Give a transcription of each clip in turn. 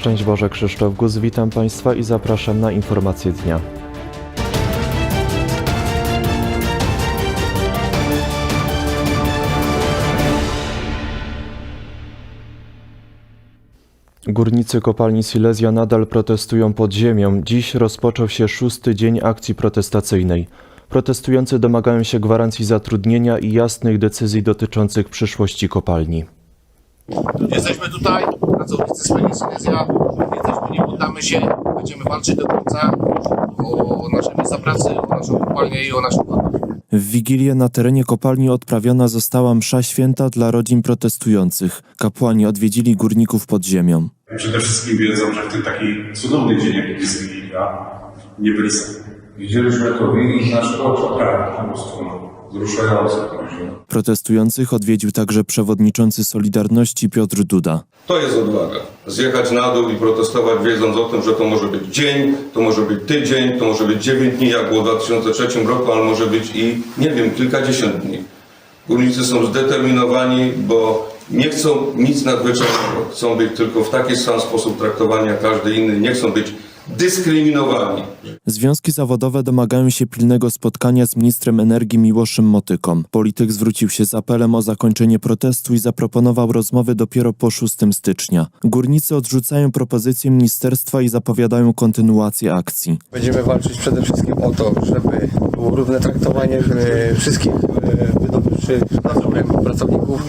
Szczęść Boże, Krzysztof Guz, witam Państwa i zapraszam na informacje dnia. Górnicy kopalni Silesia nadal protestują pod ziemią. Dziś rozpoczął się szósty dzień akcji protestacyjnej. Protestujący domagają się gwarancji zatrudnienia i jasnych decyzji dotyczących przyszłości kopalni. Jesteśmy tutaj, pracownicy jesteśmy, nie poddamy się, będziemy walczyć do końca o nasze miejsca pracy, o naszą kopalnię i o naszą. W Wigilię na terenie kopalni odprawiona została msza święta dla rodzin protestujących. Kapłani odwiedzili górników pod ziemią. Przede wszystkim wiedzą, że w ten taki cudowny dzień, jaki jest Wigilia, nie byli sami. Widzieliśmy to w naszego oczach, po prostu no, wzruszające się. Protestujących odwiedził także przewodniczący Solidarności Piotr Duda. To jest odwaga. Zjechać na dół i protestować, wiedząc o tym, że to może być dzień, to może być tydzień, to może być 9 dni, jak było w 2003 roku, ale może być i, nie wiem, kilkadziesiąt dni. Górnicy są zdeterminowani, bo nie chcą nic nadzwyczajnego. Chcą być tylko w taki sam sposób traktowani jak każdy inny. Nie chcą być dyskryminowani. Związki zawodowe domagają się pilnego spotkania z ministrem energii Miłoszem Motyką. Polityk zwrócił się z apelem o zakończenie protestu i zaproponował rozmowy dopiero po 6 stycznia. Górnicy odrzucają propozycję ministerstwa i zapowiadają kontynuację akcji. Będziemy walczyć przede wszystkim o to, żeby było równe traktowanie wszystkich e, wydobywczych pracowników,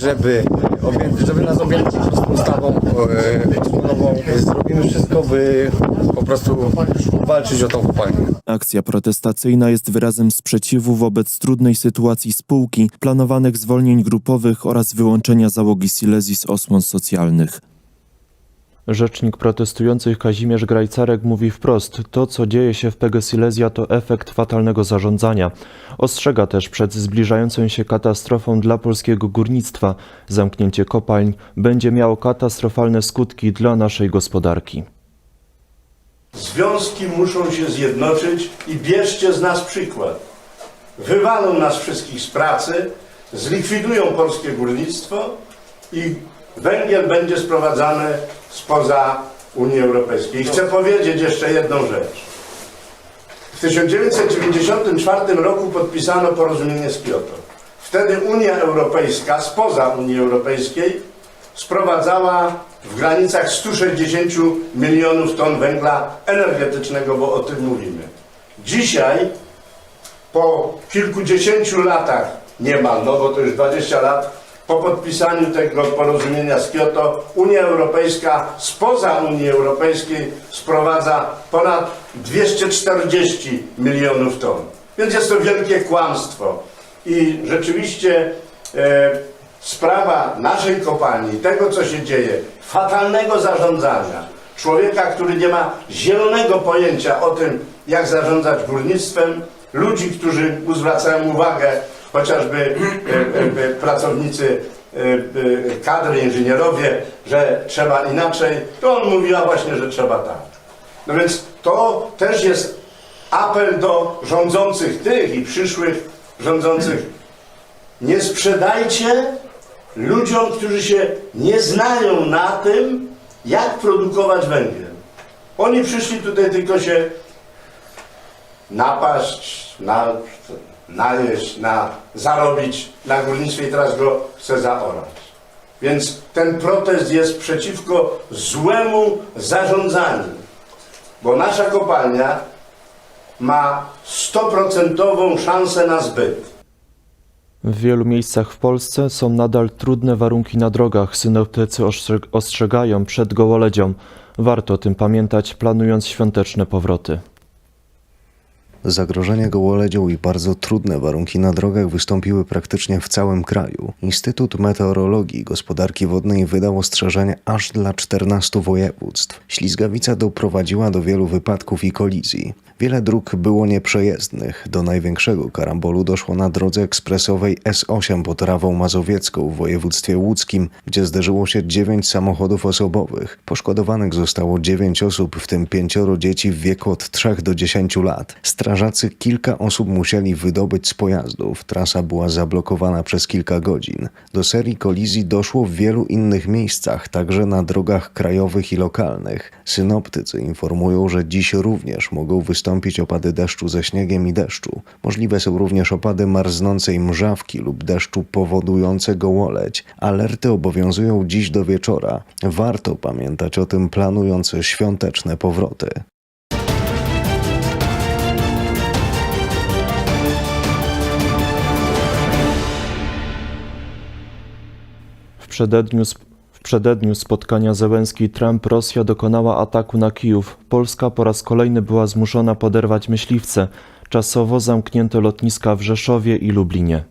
żeby, żeby nas prostu ustawą e, osłonową. Zrobimy wszystko, by po prostu walczyć o tą kopalnię. Akcja protestacyjna jest wyrazem sprzeciwu wobec trudnej sytuacji spółki, planowanych zwolnień grupowych oraz wyłączenia załogi Silesii z osłon socjalnych. Rzecznik protestujących Kazimierz Grajcarek mówi wprost, to co dzieje się w PG to efekt fatalnego zarządzania. Ostrzega też przed zbliżającą się katastrofą dla polskiego górnictwa. Zamknięcie kopalń będzie miało katastrofalne skutki dla naszej gospodarki. Związki muszą się zjednoczyć i bierzcie z nas przykład. Wywalą nas wszystkich z pracy, zlikwidują polskie górnictwo i węgiel będzie sprowadzany spoza Unii Europejskiej. I chcę powiedzieć jeszcze jedną rzecz. W 1994 roku podpisano porozumienie z Kioto. Wtedy Unia Europejska spoza Unii Europejskiej sprowadzała w granicach 160 milionów ton węgla energetycznego, bo o tym mówimy. Dzisiaj, po kilkudziesięciu latach niemal, no bo to już 20 lat, po podpisaniu tego porozumienia z Kioto, Unia Europejska spoza Unii Europejskiej sprowadza ponad 240 milionów ton. Więc jest to wielkie kłamstwo. I rzeczywiście e, sprawa naszej kopalni, tego co się dzieje, fatalnego zarządzania, człowieka, który nie ma zielonego pojęcia o tym, jak zarządzać górnictwem, ludzi, którzy mu zwracają uwagę, chociażby e, e, e, pracownicy, kadry, inżynierowie, że trzeba inaczej, to on mówiła właśnie, że trzeba tak. No więc to też jest apel do rządzących tych i przyszłych rządzących. Nie sprzedajcie ludziom, którzy się nie znają na tym, jak produkować węgiel. Oni przyszli tutaj tylko się napaść, na, najeść, na, zarobić na górnictwie i teraz go chce zaorać. Więc ten protest jest przeciwko złemu zarządzaniu, bo nasza kopalnia ma 100% szansę na zbyt. W wielu miejscach w Polsce są nadal trudne warunki na drogach. Synoptycy ostrze- ostrzegają przed gołoledzią. Warto o tym pamiętać, planując świąteczne powroty. Zagrożenie gołoledzią i bardzo trudne warunki na drogach wystąpiły praktycznie w całym kraju. Instytut Meteorologii i Gospodarki Wodnej wydał ostrzeżenie aż dla 14 województw. Ślizgawica doprowadziła do wielu wypadków i kolizji. Wiele dróg było nieprzejezdnych. Do największego karambolu doszło na drodze ekspresowej S8 pod Rawą Mazowiecką w województwie łódzkim, gdzie zderzyło się dziewięć samochodów osobowych. Poszkodowanych zostało dziewięć osób, w tym pięcioro dzieci w wieku od 3 do 10 lat. Strażacy kilka osób musieli wydobyć z pojazdów. Trasa była zablokowana przez kilka godzin. Do serii kolizji doszło w wielu innych miejscach, także na drogach krajowych i lokalnych. Synoptycy informują, że dziś również mogą wystąpić opady deszczu ze śniegiem i deszczu. Możliwe są również opady marznącej mrzawki lub deszczu powodującego łoleć. Alerty obowiązują dziś do wieczora. Warto pamiętać o tym planując świąteczne powroty. W przededniu, przededniu spotkania Zełenski-Trump Rosja dokonała ataku na Kijów. Polska po raz kolejny była zmuszona poderwać myśliwce. Czasowo zamknięto lotniska w Rzeszowie i Lublinie.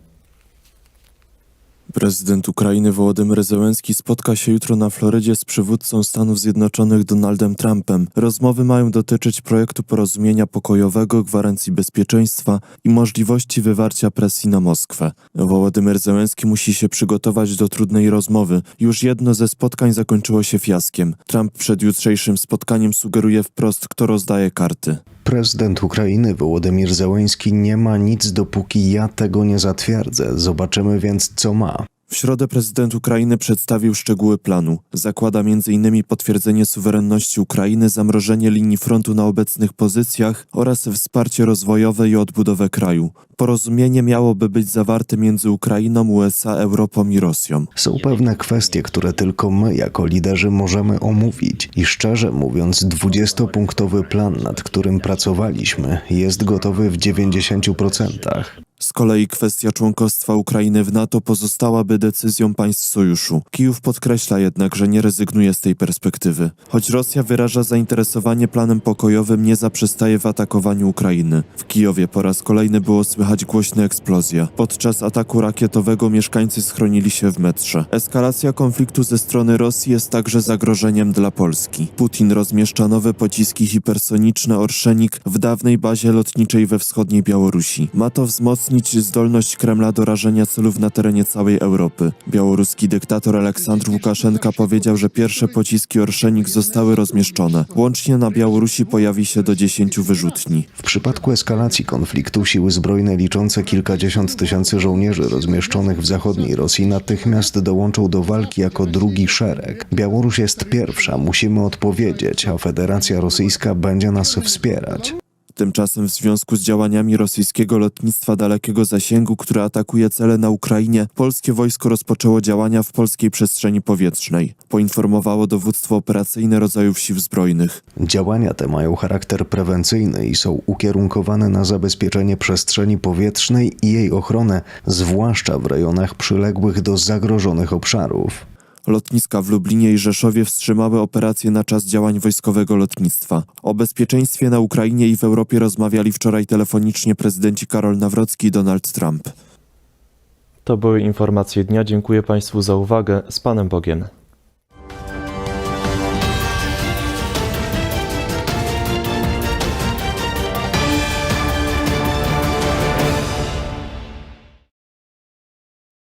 Prezydent Ukrainy Wołodymyr Zełenski spotka się jutro na Florydzie z przywódcą Stanów Zjednoczonych Donaldem Trumpem. Rozmowy mają dotyczyć projektu porozumienia pokojowego, gwarancji bezpieczeństwa i możliwości wywarcia presji na Moskwę. Wołodymyr Zełenski musi się przygotować do trudnej rozmowy. Już jedno ze spotkań zakończyło się fiaskiem. Trump przed jutrzejszym spotkaniem sugeruje wprost, kto rozdaje karty. Prezydent Ukrainy Wołodymir Zełenski nie ma nic, dopóki ja tego nie zatwierdzę. Zobaczymy więc, co ma. W środę prezydent Ukrainy przedstawił szczegóły planu. Zakłada m.in. potwierdzenie suwerenności Ukrainy, zamrożenie linii frontu na obecnych pozycjach oraz wsparcie rozwojowe i odbudowę kraju. Porozumienie miałoby być zawarte między Ukrainą, USA, Europą i Rosją. Są pewne kwestie, które tylko my, jako liderzy, możemy omówić. I szczerze mówiąc, 20-punktowy plan, nad którym pracowaliśmy, jest gotowy w 90%. Z kolei kwestia członkostwa Ukrainy w NATO pozostałaby decyzją państw sojuszu. Kijów podkreśla jednak, że nie rezygnuje z tej perspektywy. Choć Rosja wyraża zainteresowanie planem pokojowym, nie zaprzestaje w atakowaniu Ukrainy. W Kijowie po raz kolejny było słychać głośne eksplozje. Podczas ataku rakietowego mieszkańcy schronili się w metrze. Eskalacja konfliktu ze strony Rosji jest także zagrożeniem dla Polski. Putin rozmieszcza nowe pociski hipersoniczne Orszenik w dawnej bazie lotniczej we wschodniej Białorusi. Ma to wzmocnić zdolność Kremla do rażenia celów na terenie całej Europy. Białoruski dyktator Aleksandr Łukaszenka powiedział, że pierwsze pociski Orszenik zostały rozmieszczone. Łącznie na Białorusi pojawi się do 10 wyrzutni. W przypadku eskalacji konfliktu siły zbrojne liczące kilkadziesiąt tysięcy żołnierzy rozmieszczonych w zachodniej Rosji natychmiast dołączą do walki jako drugi szereg. Białoruś jest pierwsza, musimy odpowiedzieć, a Federacja Rosyjska będzie nas wspierać. Tymczasem w związku z działaniami rosyjskiego lotnictwa dalekiego zasięgu, które atakuje cele na Ukrainie, polskie wojsko rozpoczęło działania w polskiej przestrzeni powietrznej. Poinformowało dowództwo operacyjne rodzajów sił zbrojnych. Działania te mają charakter prewencyjny i są ukierunkowane na zabezpieczenie przestrzeni powietrznej i jej ochronę, zwłaszcza w rejonach przyległych do zagrożonych obszarów. Lotniska w Lublinie i Rzeszowie wstrzymały operacje na czas działań wojskowego lotnictwa. O bezpieczeństwie na Ukrainie i w Europie rozmawiali wczoraj telefonicznie prezydenci Karol Nawrocki i Donald Trump. To były informacje dnia. Dziękuję Państwu za uwagę. Z Panem Bogiem.